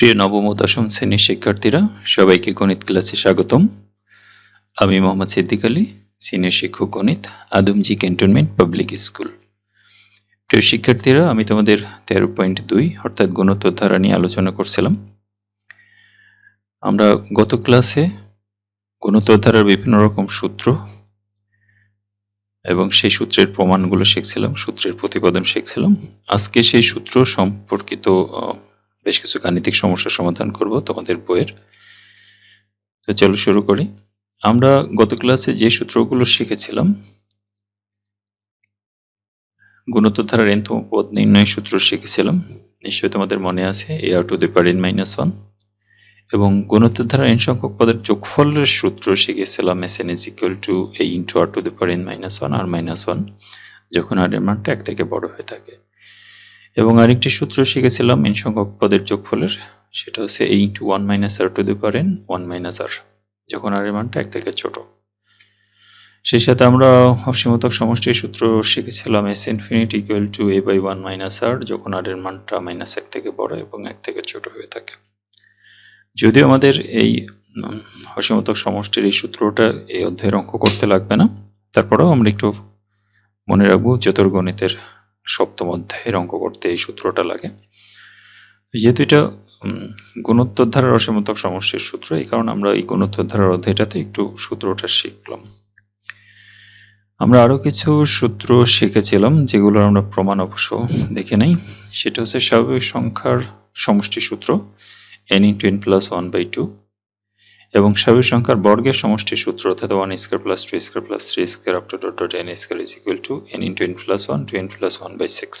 প্রিয় নবম ও দশম শ্রেণির শিক্ষার্থীরা, সবাইকে গণিত ক্লাসে স্বাগতম। আমি মোহাম্মদ সিদ্দিক আলী, সিনিয়র শিক্ষক গণিত, আদমজি ক্যান্টনমেন্ট পাবলিক স্কুল। প্রিয় শিক্ষার্থীরা, আমি তোমাদের তেরো পয়েন্ট দুই, অর্থাৎ গুণোত্তর ধারা নিয়ে আলোচনা করছিলাম। আমরা গত ক্লাসে গুণোত্তর ধারার বিভিন্ন রকম সূত্র এবং সেই সূত্রের প্রমাণগুলো শিখছিলাম, সূত্রের প্রতিপাদন শিখছিলাম। আজকে সেই সূত্র সম্পর্কিত বেশ কিছু গাণিতিক সমস্যার সমাধান করব তোমাদের বইয়ের। তো চলো শুরু করি। আমরা গত ক্লাসে যে সূত্রগুলো শিখেছিলাম গুণোত্তর ধারার পদ নির্ণয় সূত্র শিখেছিলাম, নিশ্চয়ই তোমাদের মনে আছে A R to the power N minus one এবং গুণোত্তর ধারা এন সংখ্যক পদের যোগফলের সূত্র শিখেছিলাম S N is equal to A into R to the power N minus one R minus one যখন আর এর মানটা এক থেকে বড় হয়ে থাকে। এবং আরেকটি সূত্র শিখেছিলাম, এন সংখ্যক পদের যোগফলের, সেটা হচ্ছে A into one minus R to the power N one minus R যখন আর এর মানটা এক থেকে ছোট। সেই সাথে আমরা অসীমতক সমষ্টির সূত্র শিখেছিলাম S infinity equal to A by one minus R যখন আর এর মানটা মাইনাস এক থেকে বড় এবং এক থেকে ছোট হয়ে থাকে। যদিও আমাদের এই অসীমতক সমষ্টির এই সূত্রটা এই অধ্যায়ের অঙ্ক করতে লাগবে না, তারপরেও আমরা একটু মনে রাখব, চতুর্গণিতের সপ্তম অধ্যায়ের অঙ্ক করতে এই সূত্রটা লাগে। যেহেতু এটা গুণোত্তর ধারার অসীমতক সমষ্টির সূত্র, এই কারণে আমরা এই গুণোত্তর ধারার অধ্যায়টাতে একটু সূত্রটা শিখলাম। আমরা আরও কিছু সূত্র শিখেছিলাম যেগুলো আমরা প্রমাণ অবশ্য দেখে নাই। সেটা হচ্ছে স্বাভাবিক সংখ্যার সমষ্টি সূত্র, n into N plus one by two এবং স্বাভাবিক সংখ্যার বর্গের সমষ্টি সূত্র অর্থাৎ one square plus two square plus three square up to dot dot N square is equal to N into N plus one two N plus one by six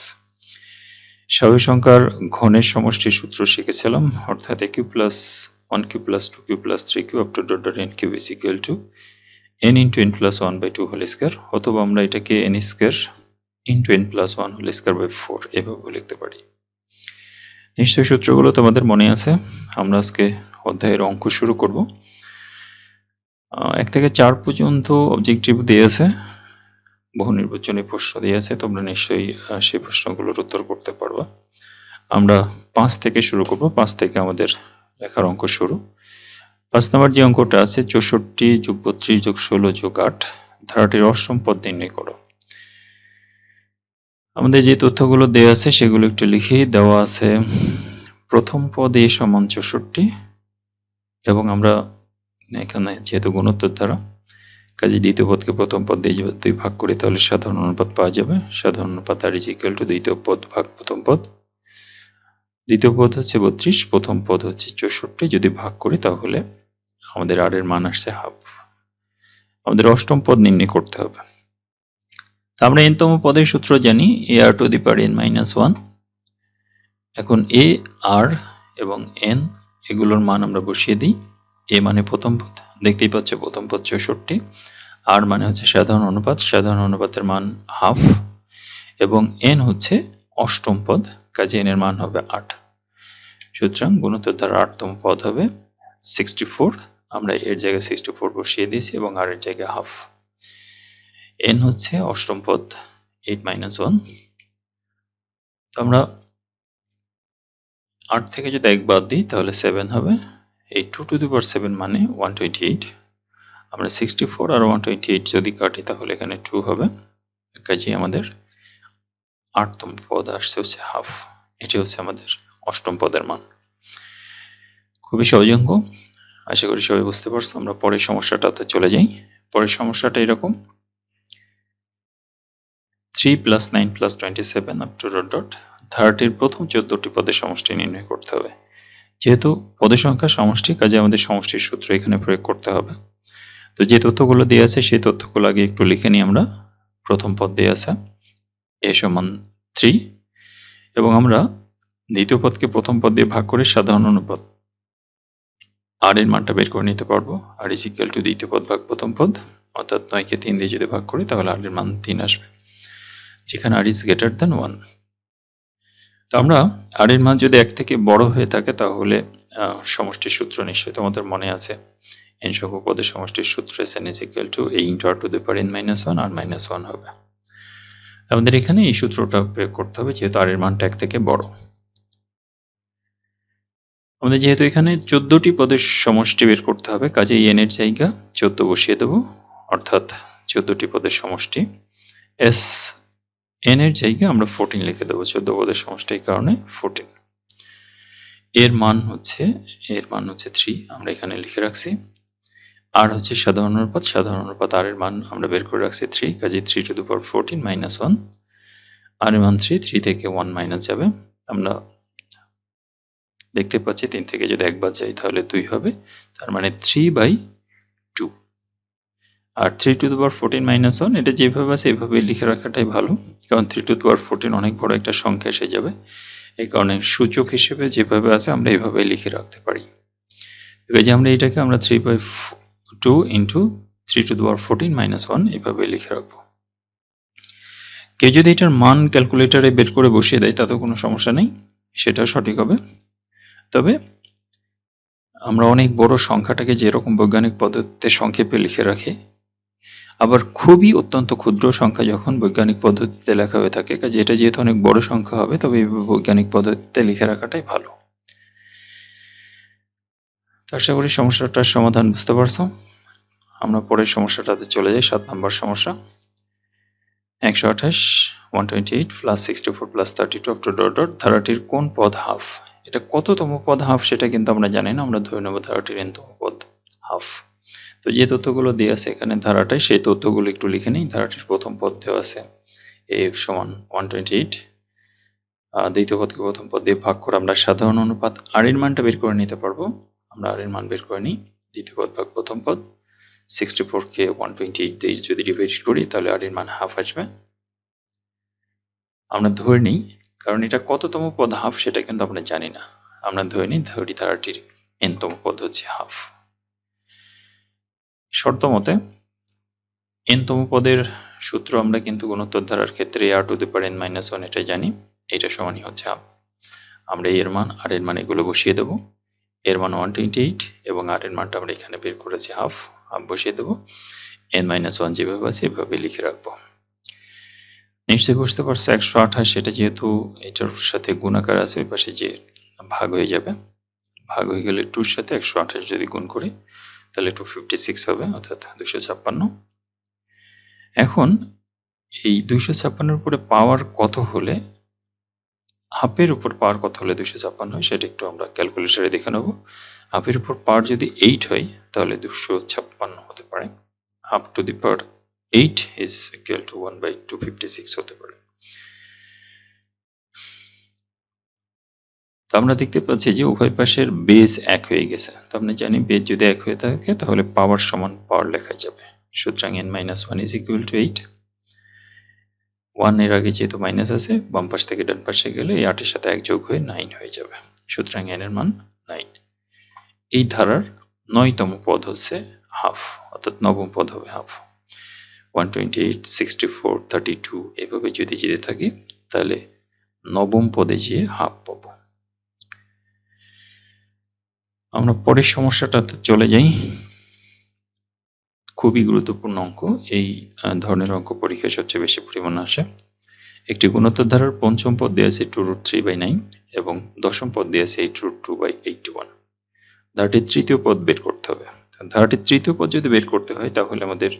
স্বাভাবিক সংখ্যার ঘনের সমষ্টি সূত্র শিখেছিলাম, অর্থাৎ এ cube plus one cube plus two cube plus three cube up to dot dot N cube is equal to N into N plus one by two whole square অথবা আমরা এটাকে N square into N plus one whole square by four এভাবে লিখতে পারি। নিশ্চয়ই সূত্রগুলো তোমাদের মনে আছে, আমরা আজকে অধ্যায়ের অঙ্ক শুরু করব। এক থেকে চার পর্যন্ত অবজেক্টিভ দিয়ে আছে বহু নির্বাচনী প্রশ্ন দিয়ে আছে তোমরা নিশ্চয়ই সেই প্রশ্নগুলোর উত্তর করতে পারবা। আমরা পাঁচ থেকে শুরু করব, পাঁচ থেকে আমাদের লেখার অঙ্ক শুরু। পাঁচ নম্বর যে অঙ্কটা আছে, চৌষট্টি যোগ বত্রিশ যোগ ষোলো যোগ আট, ধারাটির অষ্টম পদ নির্ণয় করো। আমাদের যে তথ্যগুলো দেওয়া আছে, সেগুলো একটু লিখে। দেওয়া আছে, প্রথম পদ সমান চৌষট্টি, এবং আমরা এখানে, যেহেতু গুণোত্তর দ্বারা কাজে দ্বিতীয় পদকে প্রথম পদ দিয়ে দুই ভাগ করি, তাহলে সাধারণ অনুপাত পাওয়া যাবে। সাধারণ অনুপাত আর ইজ টু দ্বিতীয় পদ ভাগ প্রথম পদ। দ্বিতীয় পদ হচ্ছে বত্রিশ, প্রথম পদ হচ্ছে চৌষট্টি। যদি ভাগ করি, তাহলে আমাদের আর এর মান আসছে হাফ আমাদের অষ্টম পদ নির্ণয় করতে হবে। আমরা এনতম পদের সূত্র জানি A R to the power N minus one এখন এ আর এবং এন এগুলোর মান আমরা বসিয়ে দিই। এ মানে প্রথম পদ। দেখতেই পাচ্ছ প্রথম পদ চৌষট্টি। আর মানে হচ্ছে সাধারণ অনুপাত। সাধারণ অনুপাতের মান হাফ। এবং এন হচ্ছে অষ্টম পদ, কাজে এন এর মান হবে আট। সুতরাং গুণোত্তর দ্বারা আটতম পদ হবে সিক্সটি ফোর আমরা এর জায়গায় সিক্সটি ফোর বসিয়ে দিয়েছি এবং আর এর জায়গায় হাফ এন হচ্ছে অষ্টম পদ এইট মাইনাস ওয়ান আমরা আট থেকে যদি এক বাদ দিই, তাহলে সেভেন হবে। এই two to the power seven মানে ওয়ান টোয়েন্টি এইট আমরা সিক্সটি ফোর আর ওয়ান টোয়েন্টি এইট যদি কাটি তাহলে এখানে টু হবে। কাজেই আমাদের আটতম পদ আসছে হচ্ছে হাফ এটি হচ্ছে আমাদের অষ্টম পদের মান। খুবই সহজ অঙ্ক আশা করি সবাই বুঝতে পারছ। আমরা পরের সমস্যাটাতে চলে যাই। পরের সমস্যাটা এরকম। Three plus nine plus twenty seven up to dot dot থার্টির প্রথম চোদ্দটি পদের সমষ্টি নির্ণয় করতে হবে। যেহেতু পদের সংখ্যা সমষ্টি, কাজে আমাদের সমষ্টির সূত্র এখানে প্রয়োগ করতে হবে। তো যে তথ্যগুলো দিয়ে আছে, সেই তথ্যগুলো আগে একটু লিখে নিই আমরা। প্রথম পদ দিয়ে আছে, এ সমান থ্রি। এবং আমরা দ্বিতীয় পদকে প্রথম পদ দিয়ে ভাগ করে সাধারণ অনুপাত, আর এর মানটা বের করে নিতে পারব। আর ইজ ইকুয়াল টু দ্বিতীয় পদ ভাগ প্রথম পদ, অর্থাৎ নয়কে তিন দিয়ে যদি ভাগ করি, তাহলে আর এর মান তিন আসবে। যেখানে R is greater than one তো আমরা আর এর মান যদি এক থেকে বড় হয়ে থাকে, তাহলে সমষ্টির সূত্র নিশ্চয়ই তোমাদের মনে আছে। এন সংখ্যক পদের সমষ্টির সূত্র S N is equal to A into R to the power N minus one R minus one হবে। আমাদের এখানে এই সূত্রটা প্রয়োগ করতে হবে, যেহেতু আর এর মানটা এক থেকে বড়। আমাদের যেহেতু এখানে চোদ্দটি পদের সমষ্টি বের করতে হবে কাজেই এন এর জায়গা চোদ্দ বসিয়ে দেবো, অর্থাৎ চোদ্দটি পদের সমষ্টি এস এন এর জায়গায় আমরা ফোরটিন লিখে দেবো, চোদ্দ পদের সমষ্টি কারণে ফোরটিন এর মান হচ্ছে, এর মান হচ্ছে থ্রি আমরা এখানে লিখে রাখছি। আর হচ্ছে সাধারণ অনুপাত সাধারণ অনুপাত আর এর মান আমরা বের করে রাখছি থ্রি কাজে three to the power fourteen minus one R এর মান থ্রি থ্রি থেকে ওয়ান মাইনাস যাবে। আমরা দেখতে পাচ্ছি তিন থেকে যদি একবার যাই তাহলে দুই হবে, তার মানে three by R three to power fourteen minus one এটা যেভাবে আছে এভাবে লিখে রাখাটাই ভালো, কারণ থ্রি টু পাওয়ার ফোরটিন অনেক বড় একটা সংখ্যা এসে যাবে। এই কারণে সূচক হিসেবে যেভাবে আছে আমরা এইভাবে লিখে রাখতে পারি। যে আমরা এটাকে আমরা three by two into three to power fourteen minus one এভাবে লিখে রাখব। কেউ যদি এটার মান ক্যালকুলেটারে বের করে বসিয়ে দেয়, তাতেও কোনো সমস্যা নেই সেটা সঠিক হবে। তবে আমরা অনেক বড় সংখ্যাটাকে যেরকম বৈজ্ঞানিক পদ্ধতিতে সংক্ষেপে লিখে রাখি আবার খুবই অত্যন্ত ক্ষুদ্র সংখ্যা যখন বৈজ্ঞানিক পদ্ধতিতে লেখা হয়ে থাকে, কাজে এটা যেহেতু অনেক বড় সংখ্যা হবে, তবে বৈজ্ঞানিক পদ্ধতিতে লিখে রাখাটাই ভালো। আশা করি সমস্যাটার সমাধান বুঝতে পারছ। আমরা পরের সমস্যাটাতে চলে যাই, সাত নম্বর সমস্যা। একশো আঠাশ one twenty eight plus sixty four plus thirty two two dot dot ধারাটির কোন পদ হাফ এটা কততম পদ হাফ সেটা কিন্তু আমরা জানি না, আমরা ধরে নেব ধারাটির এনতম পদ হাফ তো যে তথ্যগুলো দেওয়া আছে এখানে ধারাটায়, সেই তথ্যগুলো একটু লিখে নিই। ধারাটির প্রথম পদ দেওয়া আছে এ সমান ওয়ান টোয়েন্টি এইট দ্বিতীয় পদকে প্রথম পদ দিয়ে ভাগ করে আমরা সাধারণ অনুপাত আর এর মানটা বের করে নিতে পারব। আমরা আর এর মান বের করে নিই। দ্বিতীয় পদ ভাগ প্রথম পদ। সিক্সটি ফোর কে ওয়ান টোয়েন্টি এইট দিয়ে যদি ডিভাইড করি, তাহলে আর এর মান হাফ আসবে। আমরা ধরে নিই, কারণ এটা কততম পদ হাফ সেটা কিন্তু আমরা জানি না। আমরা ধরে নিই ধরি ধারাটির এনতম পদ হচ্ছে হাফ শর্ত মতে এনতম পদের সূত্র আমরা কিন্তু গুণোত্তর ধারার ক্ষেত্রে R to the power N minus one এটা জানি, এটা সমানই হচ্ছে হাফ আমরা এর মান আর এর মান এগুলো বসিয়ে দেবো। এর মান ওয়ান টোয়েন্টি এইট এবং আর এর মানটা আমরা এখানে বের করেছি হাফ হাফ বসিয়ে দেবো। এন মাইনাস ওয়ান যেভাবে আছে এভাবে লিখে রাখব। নিশ্চয়ই বুঝতে পারছ, একশো আঠাশ সেটা যেহেতু এটার সাথে গুণাকার আছে, ওই পাশে যে ভাগ হয়ে যাবে, ভাগ হয়ে গেলে টুর সাথে একশো আঠাশ যদি গুণ করি তাহলে টু ফিফটি সিক্স হবে, অর্থাৎ দুশো ছাপ্পান্ন। এখন এই দুইশো ছাপ্পান্নের উপরে পাওয়ার কত হলে হাফের উপর পাওয়ার কত হলে দুশো ছাপ্পান্ন হয়, সেটা একটু আমরা ক্যালকুলেটারে দেখে নেব। হাফের উপর পাওয়ার যদি এইট হয়, তাহলে দুশো ছাপ্পান্ন হতে পারে। Half to the power eight is equal to one by two fifty six হতে পারে। তো আমরা দেখতে পাচ্ছি যে উভয় পাশের বেজ এক হয়ে গেছে। তো আমরা জানি বেজ যদি এক হয়ে থাকে, তাহলে পাওয়ার সমান পাওয়ার লেখা যাবে। সুতরাং N minus one is equal to eight ওয়ানের আগে যেহেতু মাইনাস আছে, বাম পাশ থেকে ডান পাশে গেলে এই আটের সাথে এক যোগ হয়ে নাইন হয়ে যাবে। সুতরাং এন এর মান নাইন এই ধারার নয়তম পদ হচ্ছে হাফ অর্থাৎ নবম পদ হবে half one twenty eight sixty four thirty two এভাবে যদি যেতে থাকি, তাহলে নবম পদে যেয়ে হাফ পাবো। আমরা পরের সমস্যাটাতে চলে যাই। খুবই গুরুত্বপূর্ণ অঙ্ক। এই ধরনের অঙ্ক পরীক্ষায় সবচেয়ে বেশি পরিমাণে আসে। একটি গুণোত্তর ধারার পঞ্চম পদ দিয়ে আছে two root three by nine এবং দশম পদ দিয়ে আছে eight root two by eight one ধারাটির তৃতীয় পদ বের করতে হবে। ধারাটির তৃতীয় পদ যদি বের করতে হয়, তাহলে আমাদের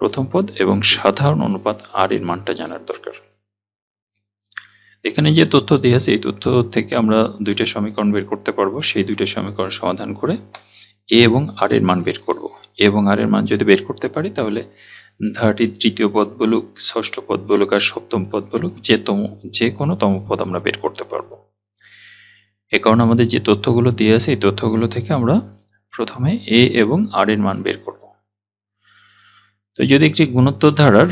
প্রথম পদ এবং সাধারণ অনুপাত আর এর মানটা জানার দরকার। এখানে যে তথ্য দিয়ে আছে, এই তথ্য থেকে আমরা দুইটা সমীকরণ বের করতে পারব। সেই দুইটা সমীকরণ সমাধান করে এ এবং আর এর মান বের করব। এবং আর এর মান যদি বের করতে পারি, তাহলে ধারাটির তৃতীয় পদ বলুক, ষষ্ঠ পদ বলুক আর সপ্তম পদ বলুক, যে তম, যে কোনো তম পদ আমরা বের করতে পারব। এ কারণে আমাদের যে তথ্যগুলো দিয়ে আছে, এই তথ্যগুলো থেকে আমরা প্রথমে এ এবং আর এর মান বের করব। তো যদি একটি গুণোত্তর ধারার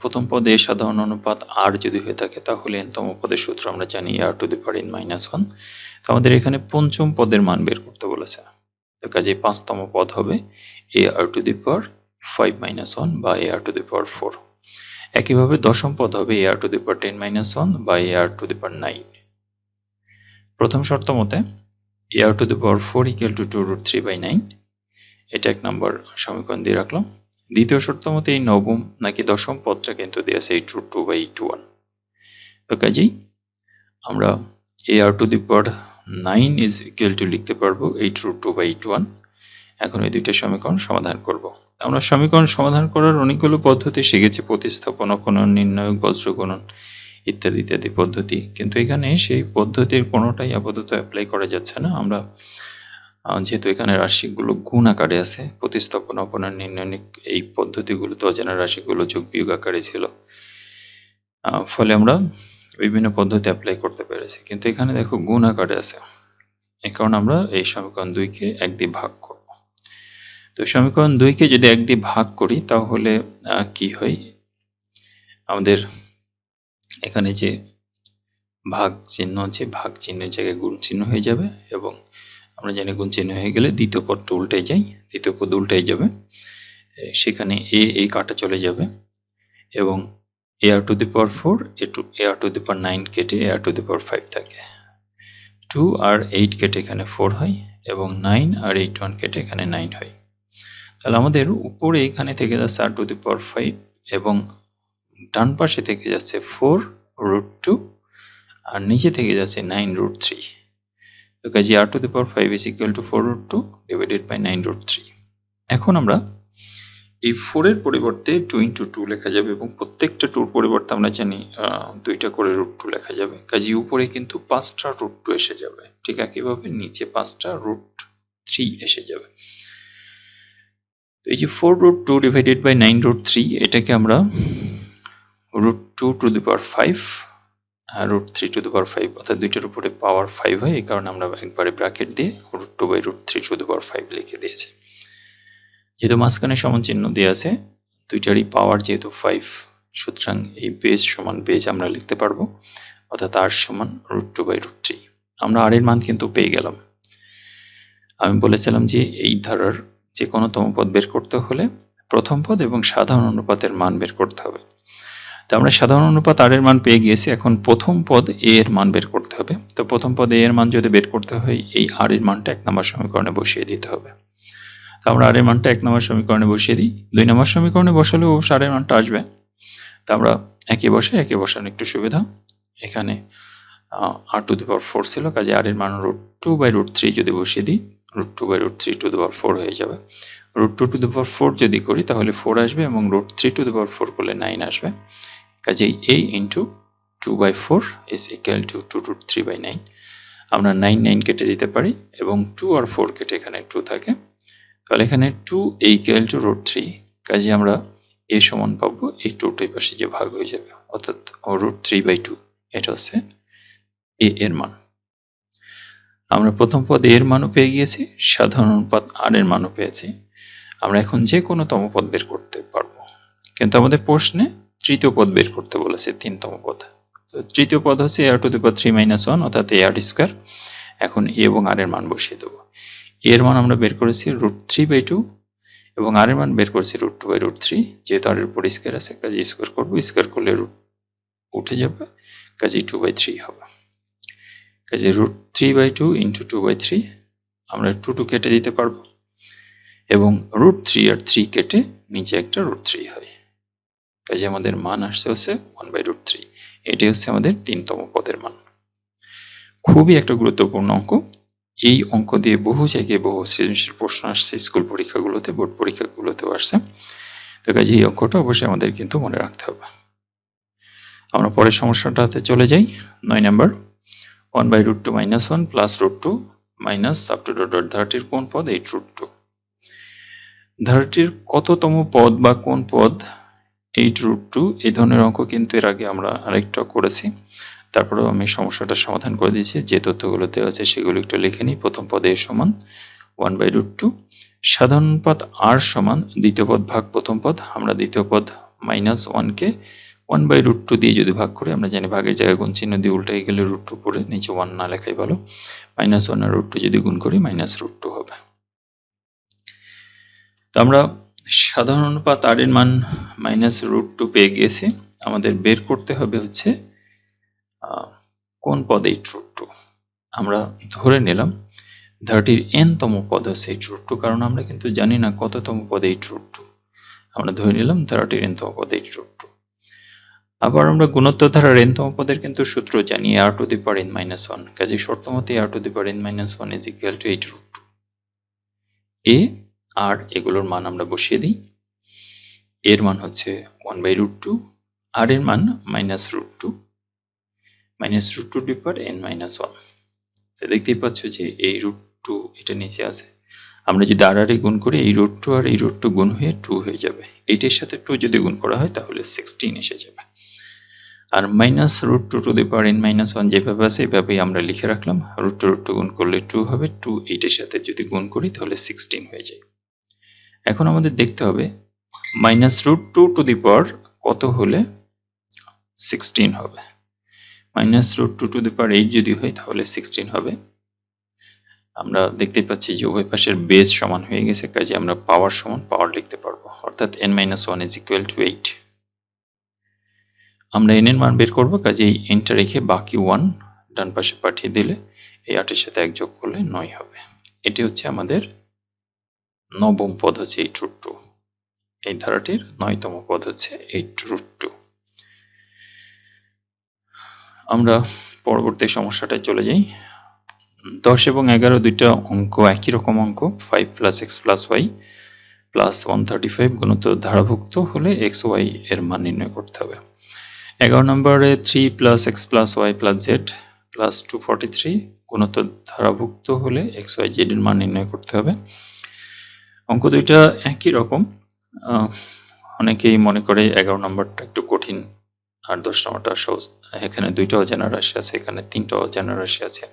প্রথম পদে সাধারণ অনুপাত আর যদি হয়ে থাকে, তাহলে এনতম পদের সূত্র আমরা জানি R to the power N minus one তো আমাদের এখানে পঞ্চম পদের মান বের করতে বলেছে। তো কাজে পাঁচতম পদ হবে A R to the power five minus one বা A R to the power four একইভাবে দশম পদ হবে A R to the power ten minus one বা A R to the power nine প্রথম শর্ত মতে A R to the power four equal to two root three by nine এটা এক নম্বর সমীকরণ দিয়ে রাখলাম। দ্বিতীয় শর্ত মতে এই নবম নাকি দশম পদটা কিন্তু দেওয়া আছে eight root two by eight one তো কাজেই আমরা A R to the power nine is equal to লিখতে পারব eight root two by eight one এখন এই দুইটা সমীকরণ সমাধান করব। আমরা সমীকরণ সমাধান করার অনেকগুলো পদ্ধতি শিখেছি, প্রতিস্থাপন অপনয়ন নির্ণয় বজ্রগণন ইত্যাদি ইত্যাদি পদ্ধতি। কিন্তু এখানে সেই পদ্ধতির কোনোটাই আপাতত অ্যাপ্লাই করা যাচ্ছে না। আমরা যেহেতু এখানে রাশিগুলো গুণ আকারে আছে, প্রতিস্থাপন, অপনয়ন নির্ণয় এই পদ্ধতিগুলোতে অজানা রাশিগুলো যোগ বিয়োগ আকারে ছিল। ফলে আমরা বিভিন্ন পদ্ধতি অ্যাপ্লাই করতে পেরেছি। কিন্তু এখানে দেখো গুণ আকারে আছে। এই কারণে আমরা এই সমীকরণ দুইকে এক দিয়ে ভাগ করব। তো সমীকরণ দুইকে যদি এক দিয়ে ভাগ করি, তাহলে কি হয়? আমাদের এখানে যে ভাগ চিহ্ন আছে, ভাগ চিহ্নের জায়গায় গুণ চিহ্ন হয়ে যাবে এবং আমরা জানি গুণ চিহ্ন হয়ে গেলে দ্বিতীয় পদটা উল্টে যায়, দ্বিতীয় পদ উল্টে যাবে। সেখানে এ, এই কাটা চলে যাবে এবং A R to the power four, A two, A R to the power nine কেটে A R to the power five থাকে। টু আর এইট কেটে এখানে ফোর হয় এবং নাইন আর এইট ওয়ান কেটে এখানে নাইন হয়। তাহলে আমাদের উপরে এখানে থেকে যাচ্ছে আর টু দি পাওয়ার ফাইভ এবং ডান পাশে থেকে যাচ্ছে ফোর রুট টু আর নিচে থেকে যাচ্ছে নাইন রুট থ্রি। কাজে R to the power five is equal to four root two divided by nine root three এখন আমরা এই ফোরের পরিবর্তে টু ইন্টু টু লেখা যাবে এবং প্রত্যেকটা টুর পরিবর্তে আমরা জানি দুইটা করে রুট টু লেখা যাবে। কাজে উপরে কিন্তু পাঁচটা রুট টু এসে যাবে। ঠিক একইভাবে নিচে পাঁচটা রুট থ্রি এসে যাবে। তো এই যে four root two divided by nine root three এটাকে আমরা root two to the power five root three to the power five অর্থাৎ দুইটার উপরে পাওয়ার ফাইভ হয়, এই কারণে আমরা একবারে ব্র্যাকেট দিয়ে root two by root three to the power five লিখে দিয়েছি। যেহেতু মাঝখানে সমান চিহ্ন দেওয়া আছে, দুইটারই পাওয়ার যেহেতু ফাইভ সুতরাং এই বেজ সমান বেজ আমরা লিখতে পারব, অর্থাৎ আর সমান root two by root three আমরা আর এর মান কিন্তু পেয়ে গেলাম। আমি বলেছিলাম যে এই ধারার যে কোনো তম পদ বের করতে হলে প্রথম পদ এবং সাধারণ অনুপাতের মান বের করতে হবে। তো আমরা সাধারণ অনুপাত আর এর মান পেয়ে গিয়েছি। এখন প্রথম পদ এ এর মান বের করতে হবে। তো প্রথম পদ এ এর মান যদি বের করতে হয়, এই আর এর মানটা এক নম্বর সমীকরণে বসিয়ে দিতে হবে। তো আমরা আর এর মানটা এক নম্বর সমীকরণে বসিয়ে দিই। দুই নম্বর সমীকরণে বসালেও অবশ্য আর এর মানটা আসবে। তো আমরা একে বসে একে বসানো একটু সুবিধা। এখানে আর টু দি পাওয়ার ফোর ছিল, কাজে আর এর মান root two by root three যদি বসিয়ে দিই root two by root three to the power four হয়ে যাবে। Root two to the power four যদি করি, তাহলে ফোর আসবে এবং root three to the power four করলে নাইন আসবে। কাজেই a into two by four is equal to two root three by nine আমরা নাইন নাইন কেটে দিতে পারি এবং টু আর ফোর কেটে এখানে টু থাকে। তাহলে এখানে two equal to root three কাজে আমরা এ সমান পাবো, এই টুটাই পাশে যে ভাগ হয়ে যাবে। অর্থাৎ রুট থ্রি বাই টু এটা হচ্ছে এ এর মান। আমরা প্রথম পদ এর মানও পেয়ে গিয়েছি, সাধারণ পদ আর এর মানও পেয়েছি। আমরা এখন যে কোনো তম পদ বের করতে পারব। কিন্তু আমাদের প্রশ্নে তৃতীয় পদ বের করতে বলেছে তিনতম পদ। তো তৃতীয় পদ হচ্ছে a r to the power three minus one অর্থাৎ এ আর স্কোয়ার এখন এ এবং আর এর মান বসিয়ে দেবো। এর মান আমরা বের করেছি রুট থ্রি বাই টু এবং আর এর মান বের করেছি root two by root three যেহেতু আর এর উপর স্কোয়ার আছে, কাজে স্কোয়ার করব। স্কোয়ার করলে রুট উঠে যাবে, কাজে টু বাই থ্রি হবে। কাজে root three by two into two by three আমরা টু টু কেটে দিতে পারব। এবং রুট থ্রি আর থ্রি কেটে নিচে একটা রুট থ্রি হয়। কাজে আমাদের মান আসছে হচ্ছে ওয়ান বাই রুট থ্রি এটাই হচ্ছে আমাদের তিনতম পদের মান। খুবই একটা গুরুত্বপূর্ণ অঙ্ক। এই অঙ্ক দিয়ে বহু জায়গায় বহু সৃজনশীল প্রশ্ন আসছে, স্কুল পরীক্ষাগুলোতে, বোর্ড পরীক্ষাগুলোতেও আসছে। তো কাজে এই অঙ্কটা অবশ্যই আমাদের কিন্তু মনে রাখতে হবে। আমরা পরের সমস্যাটাতে চলে যাই। নয় number. One by root two minus one plus root two minus up to dot dot ধারাটির কোন পদ? এইট রুট টু ধারাটির কততম পদ বা কোন পদ? এইট রুট টু এই ধরনের অঙ্ক কিন্তু এর আগে আমরা আরেকটা করেছি। তারপরেও আমি সমস্যাটার সমাধান করে দিয়েছি। যে তথ্যগুলো দেওয়া আছে সেগুলো একটু লিখে নিই। প্রথম পদে সমান ওয়ান বাই রুট টু সাধারণ পদ আর সমান, দ্বিতীয় পদ ভাগ প্রথম পদ। আমরা দ্বিতীয় পদ মাইনাস ওয়ানকে ওয়ান বাই রুট টু দিয়ে যদি ভাগ করি, আমরা জানি ভাগের জায়গায় গুণ চিহ্ন দিয়ে উল্টে গেলে রুট টু পড়ে, নিচে ওয়ান না লেখাই ভালো। Minus one r root two যদি গুণ করি মাইনাস রুট টু হবে। তো আমরা সাধারণ অনুপাত আর এর মান মাইনাস রুট টু পেয়ে গিয়েছি। আমাদের বের করতে হবে হচ্ছে কোন পদে এইট রুট টু আমরা ধরে নিলাম ধারাটির এন তম পদ হচ্ছে এইট রুট টু কারণ আমরা কিন্তু জানি না কততম পদে এইট রুট টু আমরা ধরে নিলাম ধারাটির এন তম পদে এইট রুট টু আবার আমরা গুণোত্তর ধারার এনতম পদের কিন্তু সূত্র জানি r to the power n minus one কাজে শর্ত মতে r to the power n minus one is equal to eight root two a r এগুলোর মান আমরা বসিয়ে দিই। এর মান হচ্ছে one by root two r এর মান minus root two minus root two the power n minus one দেখতেই পাচ্ছ যে এই রুট টু এটা নিচে আছে। আমরা যদি আর আর গুণ করি, এই রুট টু আর এই রুট টু গুণ হয়ে টু হয়ে যাবে। এইটার সাথে টু যদি গুণ করা হয়, তাহলে সিক্সটিন এসে যাবে। আর minus root two to the power n minus one যেভাবে আছে, এভাবেই আমরা লিখে রাখলাম। রুট টু রুট টু গুণ করলে টু হবে। টু এইটের সাথে যদি গুণ করি, তাহলে সিক্সটিন হয়ে যায়। এখন আমাদের দেখতে হবে minus root two to the power কত হলে সিক্সটিন হবে। Minus root two to the power eight যদি হয় তাহলে সিক্সটিন হবে। আমরা দেখতে পাচ্ছি যে উভয় পাশের বেস সমান হয়ে গেছে, কাজে আমরা পাওয়ার সমান পাওয়ার লিখতে পারব। অর্থাৎ n minus one is equal to eight আমরা এন এর মান বের করব, কাজে এই এনটা রেখে বাকি ওয়ান ডান পাশে পাঠিয়ে দিলে এই আটের সাথে এক যোগ করলে নয় হবে। এটি হচ্ছে আমাদের নবম পদ হচ্ছে এইট রুট টু এই ধারাটির নয়তম পদ হচ্ছে এইট রুট টু আমরা পরবর্তী সমস্যাটায় চলে যাই। দশ এবং এগারো দুইটা অঙ্ক একই রকম অঙ্ক five plus x plus y plus one thirty five গুণত ধারাভুক্ত হলে এক্স ওয়াই এর মান নির্ণয় করতে হবে। এগারো নম্বরে three plus x plus y plus z plus two forty three গুণত ধারাভুক্ত হলে এক্স ওয়াই জেড এর মান নির্ণয় করতে হবে। অঙ্ক দুইটা একই রকম। অনেকেই মনে করে এগারো নম্বরটা একটু কঠিন, আর দশ নম্বরটা সহজ। এখানে দুইটা অজানা রাশি আছে, এখানে তিনটা অজানা রাশি আছে।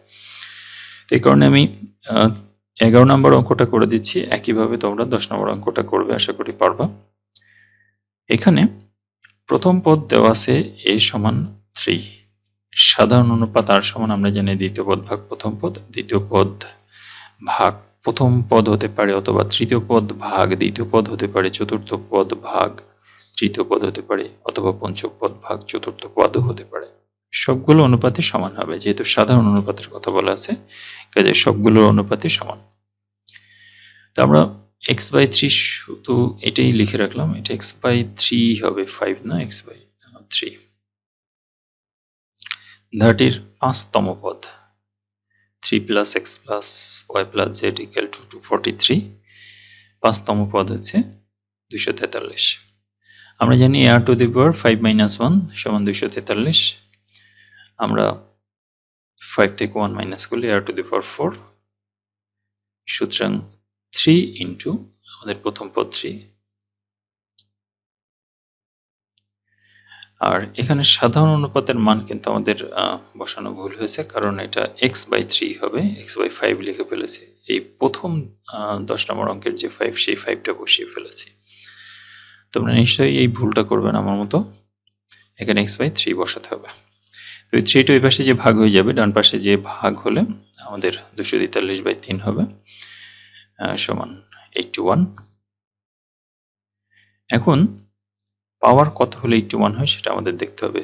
এই কারণে আমি এগারো নম্বর অঙ্কটা করে দিচ্ছি। একইভাবে তোমরা দশ নম্বর অঙ্কটা করবে, আশা করি পারবা। এখানে প্রথম পদ দেওয়া আছে এ সমান থ্রি সাধারণ অনুপাত আর সমান আমরা জানি দ্বিতীয় পদ ভাগ প্রথম পদ, দ্বিতীয় পদ ভাগ প্রথম পদ হতে পারে অথবা তৃতীয় পদ ভাগ, দ্বিতীয় পদ হতে পারে চতুর্থ পদ ভাগ, তৃতীয় পদ হতে পারে অথবা পঞ্চম পদ ভাগ, চতুর্থ পদও হতে পারে। সবগুলো অনুপাতে সমান হবে, যেহেতু সাধারণ অনুপাতের কথা বলা আছে, কাজে সবগুলোর অনুপাতে সমান। তো আমরা এক্স বাই থ্রি শুধু এটাই লিখে রাখলাম, এটা এক্স বাই থ্রি হবে ফাইভ না এক্স বাই থ্রি ধারাটির পাঁচতম পদ। Three plus x plus y plus z equal to two পাঁচতম পদ হচ্ছে দুশো তেতাল্লিশ। আমরা জানি r to the power five minus one সমান দুশো তেতাল্লিশ। আমরা ফাইভ থেকে ওয়ান মাইনাস করলে r to the power four সুতরাং থ্রি ইন্টু আমাদের প্রথম পদ থ্রি আর এখানে সাধারণ অনুপাতের মান কিন্তু আমাদের বসানো ভুল হয়েছে, কারণ এটা এক্স বাই থ্রি হবে এক্স বাই ফাইভ লিখে ফেলেছি। এই প্রথম দশ নম্বর অঙ্কের যে ফাইভ সেই ফাইভটা বসিয়ে ফেলেছি। তোমরা নিশ্চয়ই এই ভুলটা করবেন আমার মতো। এখানে এক্স বাই থ্রি বসাতে হবে। তো এই থ্রিটা ওই পাশে যে ভাগ হয়ে যাবে, ডান পাশে যে ভাগ হলে আমাদের দুশো তেতাল্লিশ বাই তিন হবে সমান এইটটি ওয়ান এখন পাওয়ার কত হলে এইটটি ওয়ান হয় সেটা আমাদের দেখতে হবে।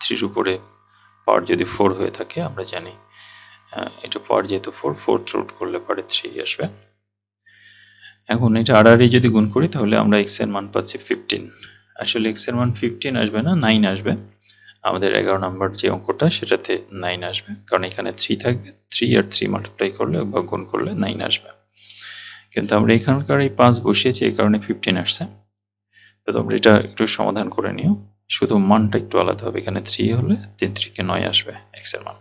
থ্রির উপরে পাওয়ার যদি ফোর হয়ে থাকে, আমরা জানি এটা পাওয়ার যেহেতু ফোর ফোর রুট করলে পরে থ্রি আসবে। এখন এটা আর যদি গুণ করি, তাহলে আমরা এক্সের মান পাচ্ছি ফিফটিন আসলে এক্সের মান ফিফটিন আসবে না নাইন আসবে। আমাদের এগারো নাম্বার যে অঙ্কটা, সেটাতে নাইন আসবে। কারণ এখানে থ্রি থাকবে থ্রি আর থ্রি মাল্টিপ্লাই করলে বা গুণ করলে নাইন আসবে। কিন্তু আমরা এখানকার এই পাঁচ বসিয়েছি, এই কারণে ফিফটিন আসছে। তো তোমরা এটা একটু সমাধান করে নিও। শুধু মানটা একটু আলাদা হবে। এখানে থ্রি হলে তিন থ্রিকে নয় আসবে এক্সের মান।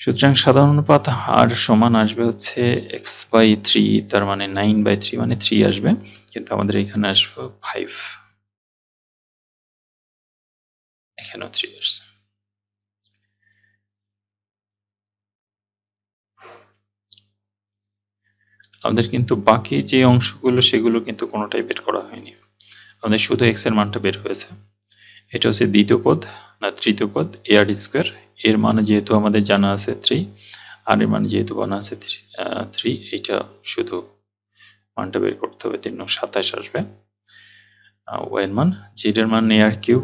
সুতরাং সাধারণ অনুপাত আর সমান আসবে হচ্ছে এক্স বাই থ্রি তার মানে নাইন বাই থ্রি মানে থ্রি আসবে। কিন্তু আমাদের এখানে আসবে ফাইভ এখানেও থ্রি আসছে। আমাদের কিন্তু বাকি যে অংশগুলো, সেগুলো কিন্তু কোনোটাই বের করা হয়নি। আমাদের শুধু এক্সের মানটা বের হয়েছে। এটা হচ্ছে দ্বিতীয় পদ না তৃতীয় পদ এ আর স্কোয়ার এর মানে যেহেতু আমাদের জানা আছে থ্রি আর এর মানে যেহেতু বানা আছে থ্রি এইটা শুধু মানটা বের করতে হবে, তিন সাতাশ আসবে। ওয়ের মান জেড এর মান এ আর কিউব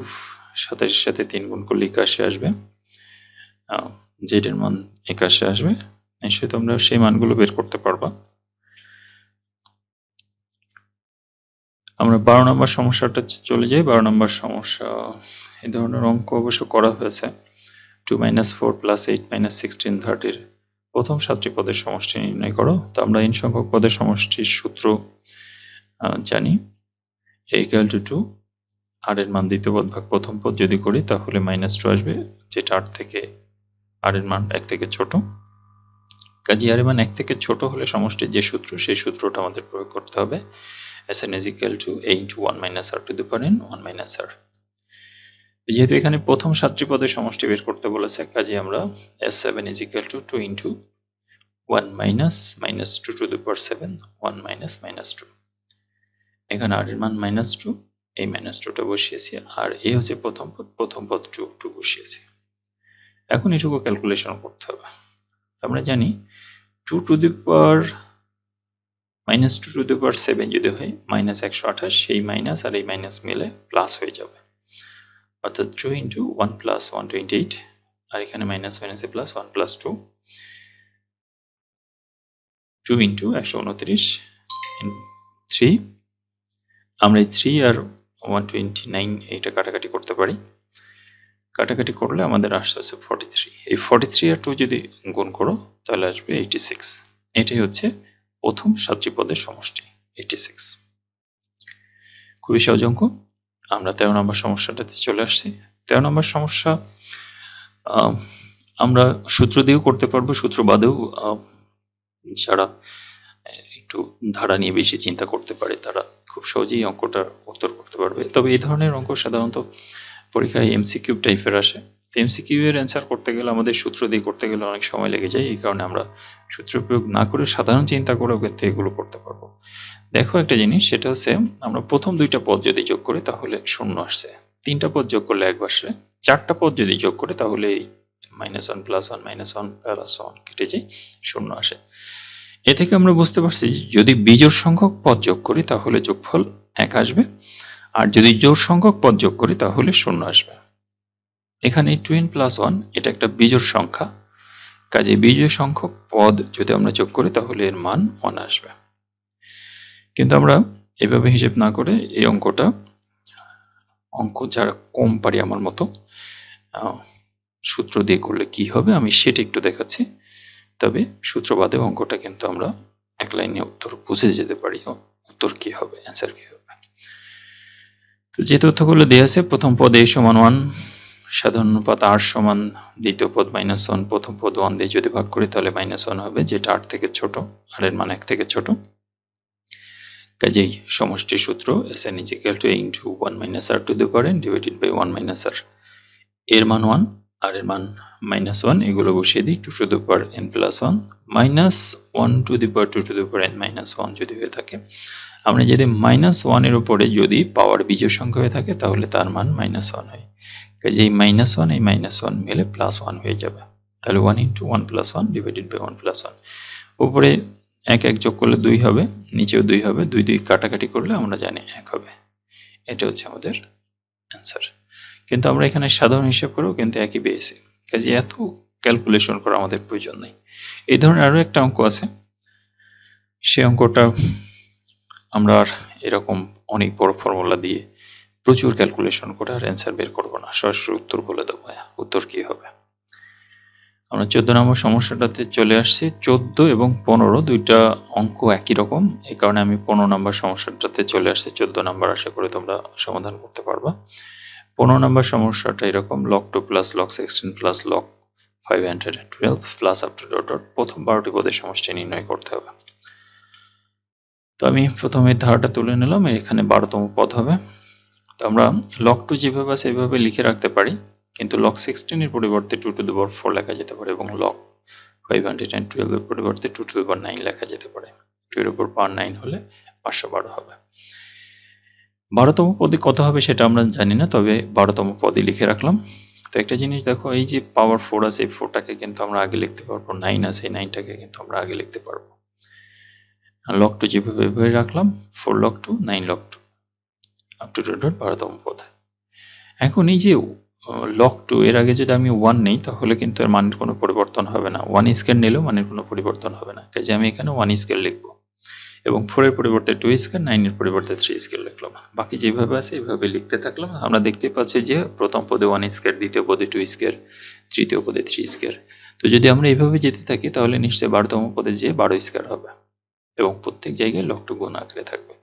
সাতাশের সাথে তিন গুণ করলে একাশি আসবে। জেড এর মান একাশি আসবে। নিশ্চয়ই তোমরা সেই মানগুলো বের করতে পারবা। আমরা বারো নম্বর সমস্যাটা চলে যাই। বারো নম্বর সমস্যা, এই ধরনের অঙ্ক অবশ্য করা হয়েছে। Two minus four plus eight minus sixteen থার্টির প্রথম সাতটি পদের সমষ্টি নির্ণয় করো। তো আমরা ইন সংখ্যক পদের সমষ্টির সূত্র জানি। ইকুয়াল টু টু আর এর মান দ্বিতীয় পদ ভাগ প্রথম পদ যদি করি, তাহলে মাইনাস টু আসবে, যেটা আট থেকে আর এর মান এক থেকে ছোট। কাজে আর এর মান এক থেকে ছোট হলে সমষ্টির যে সূত্র, সেই সূত্রটা আমাদের প্রয়োগ করতে হবে। N is equal to a into one minus r to the power n one minus r যেহেতু এখানে প্রথম সাতটি পদের সমষ্টি বের করতে বলেছে কাজে আমরা s seven is equal to two into one minus minus two to the seven one minus minus two এখানে আর এর মান মাইনাস টু এই মাইনাস টুটা বসিয়েছি, আর এ হচ্ছে প্রথম পদ প্রথম পদ টু টু বসিয়েছি। এখন এটুকু ক্যালকুলেশন করতে হবে। আমরা জানি two to the power minus two to the power seven যদি হয়, মাইনাস একশো আঠাশ, সেই মাইনাস আর এই মাইনাস মিলে প্লাস হয়ে যাবে। অর্থাৎ two into one plus one twenty eight আর এখানে মাইনাস মাইনাসে plus one plus two two into একশো উনত্রিশ থ্রি আমরা এই থ্রি আর ওয়ান টোয়েন্টি নাইন এইটা কাটাকাটি করতে পারি। কাটাকাটি করলে আমাদের আসতে হচ্ছে ফর্টি থ্রি এই ফর্টি থ্রি আর টু যদি গুণ করো, তাহলে আসবে এইটি সিক্স এটাই হচ্ছে প্রথম সাতটি পদের সমষ্টি এইটি সিক্স খুবই সহজ অঙ্ক। আমরা তেরো নম্বর সমস্যাটাতে চলে আসছি। তেরো নম্বর সমস্যা আমরা সূত্র দিয়েও করতে পারব, সূত্র বাদেও যারা একটু ধারা নিয়ে বেশি চিন্তা করতে পারে, তারা খুব সহজেই অঙ্কটার উত্তর করতে পারবে। তবে এই ধরনের অঙ্ক সাধারণত পরীক্ষায় এমসিকিউ টাইপের আসে। এমসিকিউ এর অ্যান্সার করতে গেলে, আমাদের সূত্র দিয়ে করতে গেলে অনেক সময় লেগে যায়। এই কারণে আমরা সূত্র প্রয়োগ না করে সাধারণ চিন্তা করেও ক্ষেত্রে এগুলো করতে পারব। দেখো একটা জিনিস, সেটা হচ্ছে আমরা প্রথম দুইটা পদ যদি যোগ করি, তাহলে শূন্য আসছে। তিনটা পদ যোগ করলে একবার আসছে চারটা পদ যদি যোগ করি, তাহলে এই minus one plus one minus one plus one কেটে যায় শূন্য আসে। এ থেকে আমরা বুঝতে পারছি যদি বিজোড় সংখ্যক পদ যোগ করি, তাহলে যোগফল এক আসবে। আর যদি জোড় সংখ্যক পদ যোগ করি, তাহলে শূন্য আসবে। এখানে টুয়েন প্লাস ওয়ান এটা একটা বিজোড় সংখ্যা। কাজে বিজোড় সংখ্যক পদ যদি আমরা যোগ করি, তাহলে এর মান ওয়ান আসবে। কিন্তু আমরা এভাবে হিসেব না করে এই অঙ্কটা, অঙ্ক যারা কম পারি আমার মতো সূত্র দিয়ে করলে কি হবে, আমি সেটা একটু দেখাচ্ছি। তবে সূত্র বাদে অঙ্কটা কিন্তু আমরা এক লাইনে উত্তর বুঝে যেতে পারি, উত্তর কি হবে অ্যান্সার কি হবে। তো যে তথ্যগুলো দেওয়া আছে, প্রথম পদে সমান ওয়ান সাধারণ অনুপাত আর সমান দ্বিতীয় পদ মাইনাস ওয়ান প্রথম পদ ওয়ান দিয়ে যদি ভাগ করি, তাহলে মাইনাস ওয়ান হবে, যেটা আট থেকে ছোট, আর এর মান এক থেকে ছোট। কাজেই সমষ্টি সূত্র s n is equal to into one minus r to the power n divided by one minus r এর মান ওয়ান আর এর মান মাইনাস ওয়ান এগুলো বসিয়ে দিই two to the power n plus one minus one to the power two to the power n minus one যদি হয়ে থাকে। আমরা যদি মাইনাস ওয়ানের উপরে যদি পাওয়ার বিজয় সংখ্যা হয়ে থাকে, তাহলে তার মান মাইনাস ওয়ান হয়। কাজে এই মাইনাস ওয়ান এই মাইনাস ওয়ান মিলে প্লাস ওয়ান হয়ে যাবে। তাহলে one into one plus one divided by one plus one উপরে এক এক যোগ করলে দুই হবে, নিচেও দুই হবে, দুই দুই কাটাকাটি করলে আমরা জানি এক হবে। এটা হচ্ছে আমাদের অ্যান্সার কিন্তু আমরা এখানে সাধারণ হিসাব করেও কিন্তু একই পেয়েছি। কাজে এত ক্যালকুলেশন করা আমাদের প্রয়োজন নেই। এই ধরনের আরও একটা অঙ্ক আছে। সেই অঙ্কটা আমরা আর এরকম অনেক বড় ফর্মুলা দিয়ে প্রচুর ক্যালকুলেশন করে আর অ্যান্সার বের করব না। সরাসরি উত্তর বলে দেবো উত্তর কি হবে? আমরা চোদ্দ নম্বর সমস্যাটাতে চলে আসছি। চোদ্দ এবং পনেরো দুইটা অঙ্ক একই রকম। এই কারণে আমি পনেরো নম্বর সমস্যাটাতে চলে আসছি। চোদ্দ নম্বর আশা করে তোমরা সমাধান করতে পারবা। পনেরো নম্বর সমস্যাটা এরকম log two plus log sixteen plus log five hundred twelve plus up to dot dot প্রথম বারোটি পদের সমষ্টি নির্ণয় করতে হবে। তো আমি প্রথমে ধারাটা তুলে নিলাম। এখানে বারোতম পদ হবে। তো আমরা লক টু যেভাবে আছে সেভাবে লিখে রাখতে পারি। কিন্তু লক সিক্সটিনের পরিবর্তে টু টু পাওয়ার ফোর লেখা যেতে পারে এবং লক ফাইভ হান্ড্রেড অ্যান্ড টুয়েলভের পরিবর্তে টু টু পাওয়ার নাইন লেখা যেতে পারে। টু এর উপর পাওয়ার নাইন হলে পাঁচশো বারো হবে। বারোতম পদে কত হবে সেটা আমরা জানি না তবে বারোতম পদে লিখে রাখলাম। তো একটা জিনিস দেখো এই যে পাওয়ার ফোর আছে এই ফোরটাকে কিন্তু আমরা আগে লিখতে পারব। নাইন আছে এই নাইনটাকে কিন্তু আমরা আগে লিখতে পারব। লক টু যেভাবে রাখলাম four log two nine log two up to dot বারোতম পদ এখন এই যে লক টু এর আগে যদি আমি ওয়ান নেই, তাহলে কিন্তু এর মানের কোনো পরিবর্তন হবে না। ওয়ান স্কেল নিলেও মানের কোনো পরিবর্তন হবে না। কাজে আমি এখানে ওয়ান স্কেল লিখব। এবং ফোরের পরিবর্তে টু স্কোয়ার নাইনের পরিবর্তে থ্রি স্কোয়ার লিখলাম। বাকি যেভাবে আছে এইভাবে লিখতে থাকলাম। আমরা দেখতে পাচ্ছি যে, প্রথম পদে ওয়ান স্কোয়ার দ্বিতীয় পদে টু স্কোয়ার তৃতীয় পদে থ্রি স্কোয়ার তো যদি আমরা এইভাবে যেতে থাকি, তাহলে নিশ্চয়ই বারোতম পদে যেয়ে বারো স্কোয়ার হবে। এবং প্রত্যেক জায়গায় লক টু গুণ আঁকড়ে থাকবে।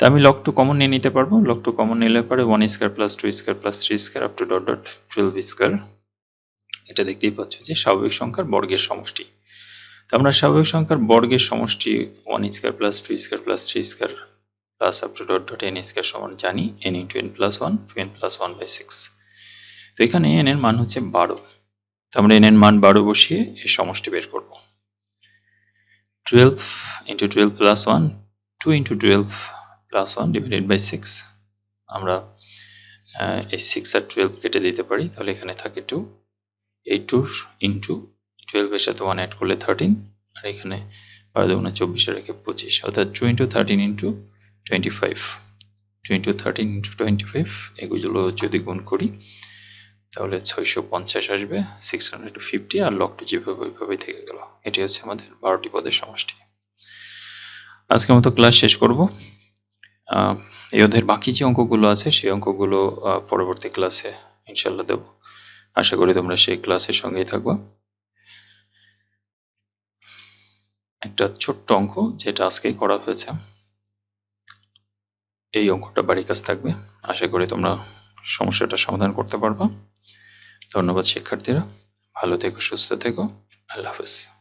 তা আমি লক টু কমন নিয়ে নিতে পারব। লক টু কমন নিলে পরে one square plus two square plus three square up to dot dot twelve square এটা দেখতেই পাচ্ছ যে স্বাভাবিক সংখ্যার বর্গের সমষ্টি। তো আমরা স্বাভাবিক সংখ্যার বর্গের সমষ্টি one square plus two square plus three square plus up to dot dot n square সমান জানি n into n plus one two n plus one by six তো এখানে এন এর মান হচ্ছে বারো। তো আমরা এন এর মান বারো বসিয়ে এই সমষ্টি বের করব। Twelve into twelve plus one two into twelve plus one divided by six আমরা এই সিক্স আর টুয়েলভ কেটে দিতে পারি, তাহলে এখানে থাকে টু এই টু ইন্টু টুয়েলভের সাথে ওয়ান অ্যাড করলে থার্টিন আর এখানে বারো দুগুণে চব্বিশে রেখে পঁচিশ, অর্থাৎ two into thirteen into twenty five two into thirteen into twenty five এগুলো যদি গুণ করি, তাহলে ছয়শো পঞ্চাশ আসবে সিক্স হান্ড্রেড ফিফটি আর লকটি যেভাবে ওইভাবে থেকে গেল। এটি হচ্ছে আমাদের বারোটি পদের সমষ্টি। আজকের মতো ক্লাস শেষ করব। এই অধ্যায়ের বাকি যে অঙ্কগুলো আছে, সেই অঙ্কগুলো পরবর্তী ক্লাসে ইনশাল্লাহ দেব। আশা করি তোমরা সেই ক্লাসের সঙ্গেই থাকবা। একটা ছোট্ট অঙ্ক যেটা আজকে করা হয়েছে। এই অঙ্কটা বাড়ির কাছ থাকবে। আশা করি তোমরা সমস্যাটা সমাধান করতে পারবা। ধন্যবাদ শিক্ষার্থীরা। ভালো থেকো, সুস্থ থেকো। আল্লাহ হাফেজ।